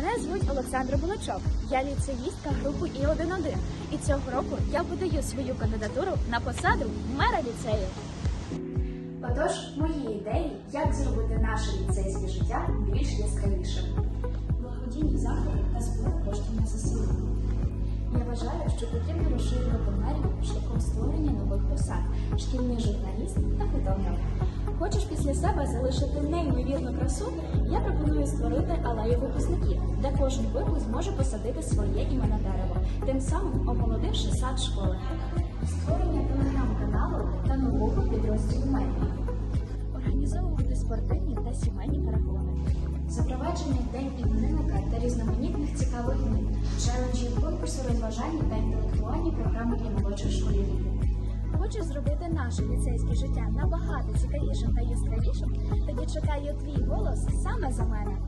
звуть Олександра Булачок. Я ліцеїстка групи І-1-1. І цього року я подаю свою кандидатуру на посаду мера ліцею. Отож, мої ідеї, як зробити наше ліцейське життя більш яскравішим. Благодійні заходи та збір коштів на ЗСУ. Я вважаю, що потрібно розширювати мерію шляхом створення нових посад, шкільний журналіст та фотограф. Хочеш після себе залишити неймовірну красу? Я пропоную створити алею випускників, де кожен випуск зможе посадити своє ім'я дерево, тим самим омолодивши сад школи. Створення телеграм-каналу та нового підрозділу медіа. Організовувати спортивні та сімейні перегони. Запровадження день іменинника та різноманітних цікавих днів, челенджі, конкурси розважальні та інтелектуальні програми для молодших школярів. Наше ліцейське життя набагато цікавішим та яскравішим? Тоді чекаю твій голос саме за мене.